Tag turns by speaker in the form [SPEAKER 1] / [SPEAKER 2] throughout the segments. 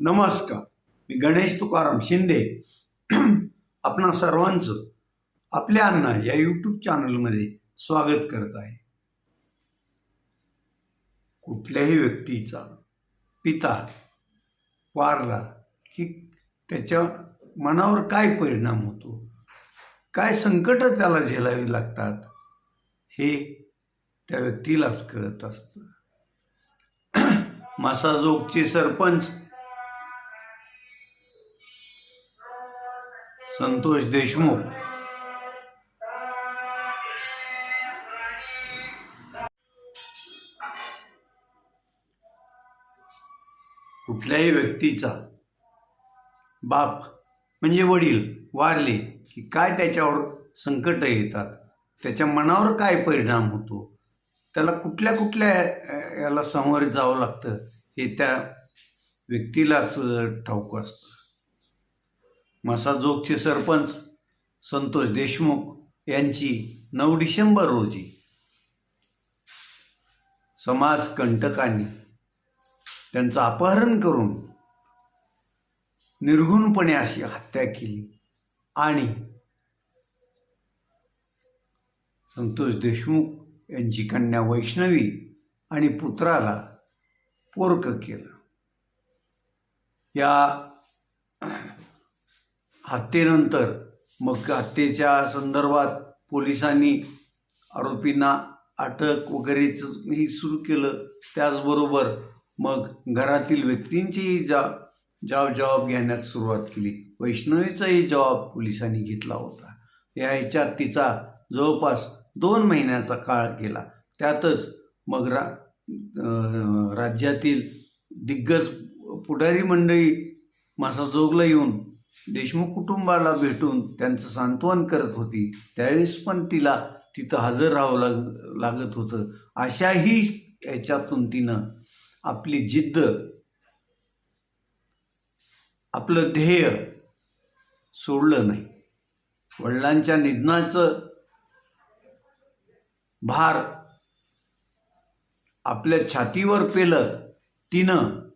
[SPEAKER 1] नमस्कार. मी गणेश तुकाराम शिंदे. आपणा सर्वांचं आपल्या अण्णा या यूट्यूब चॅनलमध्ये स्वागत करत आहे. कुठल्याही व्यक्तीचा पिता वारला की त्याच्या मनावर काय परिणाम होतो काय संकट त्याला झेलावी लागतात हे त्या व्यक्तीलाच कळत असतं. मासाजोगचे सरपंच संतोष देशमुख. कुठल्याही व्यक्तीचा बाप म्हणजे वडील वारले की काय त्याच्यावर संकट येतात त्याच्या मनावर काय परिणाम होतो त्याला कुठल्या कुठल्या याला सामोरे जावं लागतं हे त्या व्यक्तीलाच ठाऊक असतं. मसाजोगचे सरपंच संतोष देशमुख यांची नऊ डिसेंबर रोजी समाज कंटकांनी त्यांचं अपहरण करून निर्घुणपणे अशी हत्या केली आणि संतोष देशमुख यांची कन्या वैष्णवी आणि पुत्राला पोरक केलं. या हत्येनंतर मग हत्येच्या संदर्भात पोलिसांनी आरोपींना अटक वगैरेचं ही सुरू केलं. त्याचबरोबर मग घरातील व्यक्तींचीही जा जाब जबाब घेण्यास सुरुवात केली. वैष्णवीचाही जबाब पोलिसांनी घेतला होता. या ह्याच्यात तिचा जवळपास दोन महिन्याचा काळ गेला. त्यातच मग रा राज्यातील दिग्गज पुढारी मंडळी मासाजोगला येऊन देशमुख कुटुंबाला भेटून त्यांचं सांत्वन करत होती. त्यावेळेस पण तिला तिथं हजर राहावं लाग लागत होतं. अशाही याच्यातून तिनं आपली जिद्द आपलं ध्येय सोडलं नाही. वडिलांच्या निधनाचं भार आपल्या छातीवर पेलं तिनं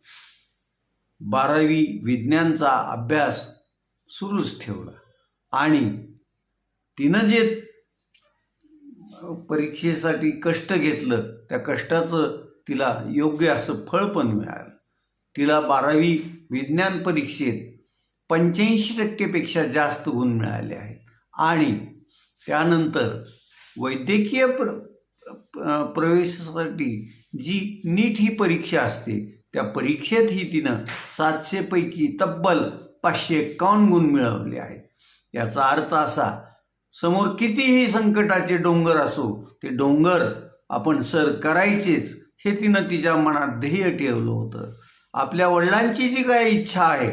[SPEAKER 1] बारावी विज्ञानचा अभ्यास सुरूच ठेवला. आणि तिनं जे परीक्षेसाठी कष्ट घेतलं त्या कष्टाचं तिला योग्य असं फळ पण मिळालं. तिला बारावी विज्ञान परीक्षेत पंच्याऐंशी टक्केपेक्षा जास्त गुण मिळाले आहेत. आणि त्यानंतर वैद्यकीय प्र प्रवेशासाठी जी नीट ही परीक्षा असते त्या परीक्षेतही तिनं सातशेपैकी तब्बल पाचशे एकावन्न गुण मिळवले आहेत. याचा अर्थ असा समोर कितीही संकटाचे डोंगर असो ते डोंगर आपण सर करायचेच हे तिनं तिच्या मनात ध्येय ठेवलं होतं. आपल्या वडिलांची जी काय इच्छा आहे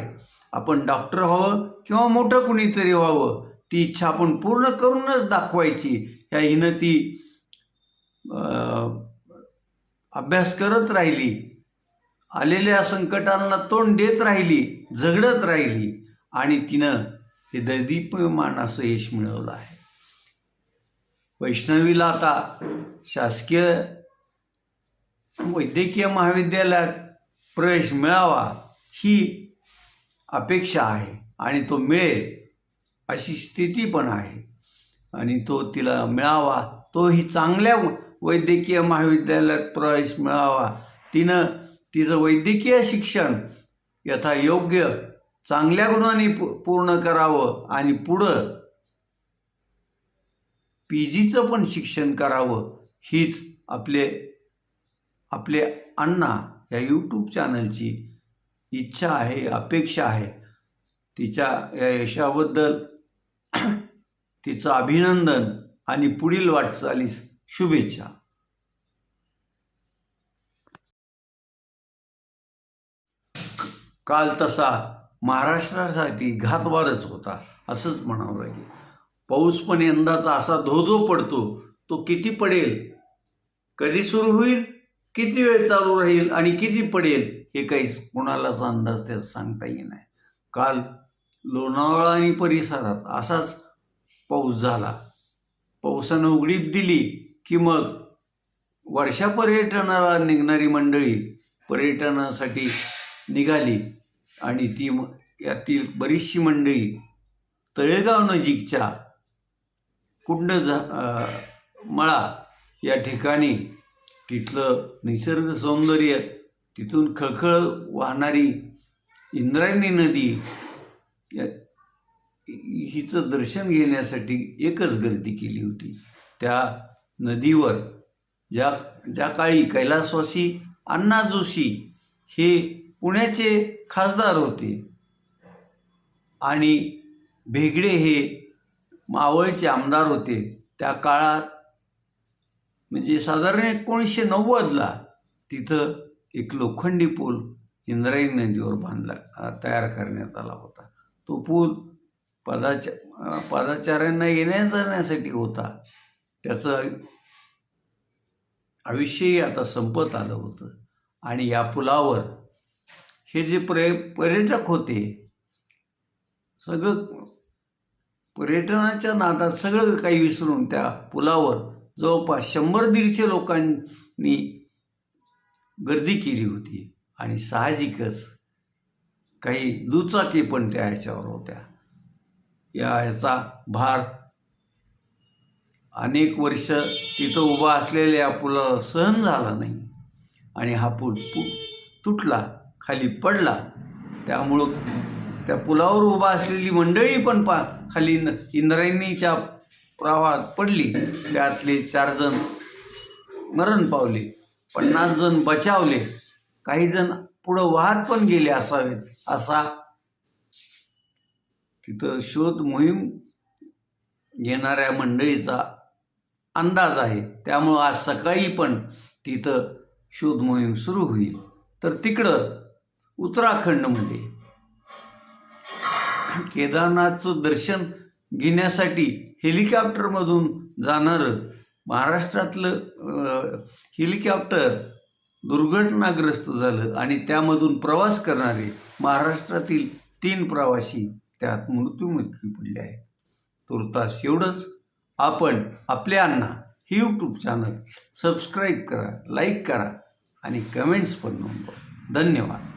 [SPEAKER 1] आपण डॉक्टर व्हावं किंवा मोठं कुणीतरी व्हावं ती इच्छा आपण पूर्ण करूनच दाखवायची. ह्या हिनं ती अभ्यास करत राहिली. आलेल्या संकटांना तोंड देत राहिली. झगडत राहिली आणि तिनं हे ददीपमान असं यश मिळवलं आहे. वैष्णवीला आता शासकीय वैद्यकीय महाविद्यालयात प्रवेश मिळावा ही अपेक्षा आहे आणि तो मिळेल अशी स्थिती पण आहे. आणि तो तिला मिळावा तोही चांगल्या वैद्यकीय महाविद्यालयात प्रवेश मिळावा. तिनं तिचं वैद्यकीय शिक्षण यथा योग्य चांगल्या गुणांनी पूर्ण करावं आणि पुढं पी जीचं पण शिक्षण करावं हीच आपले आपले अण्णा या यूट्यूब चॅनलची इच्छा आहे अपेक्षा आहे. तिच्या या यशाबद्दल तिचं अभिनंदन आणि पुढील वाटचालीस शुभेच्छा. काल तसा महाराष्ट्रासाठी घातवारच होता असंच म्हणावं लागेल. पाऊस पण यंदाचा असा धो धो पडतो तो किती पडेल? कधी सुरू होईल? किती वेळ चालू राहील आणि किती पडेल? हे काही कोणालाच अंदाज त्यात सांगता येणार काल लोणावळा आणि परिसरात असाच पाऊस झाला. पावसानं उघडीप दिली की मग वर्षा पर्यटनाला निघणारी मंडळी पर्यटनासाठी निघाली. आणि ती म- यातील बरीचशी मंडळी तळेगाव नजीकच्या कुंड मळा या ठिकाणी तिथलं निसर्ग सौंदर्य तिथून खळखळ वाहणारी इंद्रायणी नदी या हिचं दर्शन घेण्यासाठी एकच गर्दी केली होती. त्या नदीवर ज्या ज्या काळी कैलासवासी अण्णा जोशी हे पुण्याचे खासदार होते. आणि भेगडे हे मावळचे आमदार होते. त्या काळात म्हणजे साधारण एकोणीसशे नव्वदला तिथं एक लोखंडी पूल इंद्रायणी नदीवर बांधला तयार करण्यात आला होता. तो पूल पदाचा पदाचाऱ्यांना येण्या जाण्यासाठी होता. त्याचं आयुष्यही आता संपत आलं होतं. आणि या पुलावर हे जे पर्य पर्यटक होते सगळं पर्यटनाच्या नादात सगळं काही विसरून त्या पुलावर जवळपास शंभर दीडशे लोकांनी गर्दी केली होती आणि साहजिकच काही दुचाकी पण त्या ह्याच्यावर होत्या. या ह्याचा भार अनेक वर्ष तिथं उभा असलेल्या या पुलाला सहन झाला नाही आणि हा पूल पु तुटला. खाली पडला. त्यामुळं त्या पुलावर उभा असलेली मंडळी पण पा खाली न- इंद्रायणीच्या प्रवाहात पडली. त्यातले चार जण मरण पावले पन्नास जण बचावले. काही जण पुढं वाहत पण गेले असावेत असा तिथं शोध मोहीम घेणाऱ्या मंडळीचा अंदाज आहे. त्यामुळं आज सकाळी पण तिथं शोध मोहीम सुरू होईल. तर तिकडं उत्तराखंडमध्ये केदारनाथचं दर्शन घेण्यासाठी हेलिकॉप्टरमधून जाणारं महाराष्ट्रातलं हेलिकॉप्टर दुर्घटनाग्रस्त झालं आणि त्यामधून प्रवास करणारे महाराष्ट्रातील तीन प्रवासी त्यात मृत्युमुखी पडले आहेत. तुर्तास एवढंच. आपण आपल्यांना हे यूट्यूब चॅनल सबस्क्राईब करा लाईक करा आणि कमेंट्स पण नोंदवा. धन्यवाद.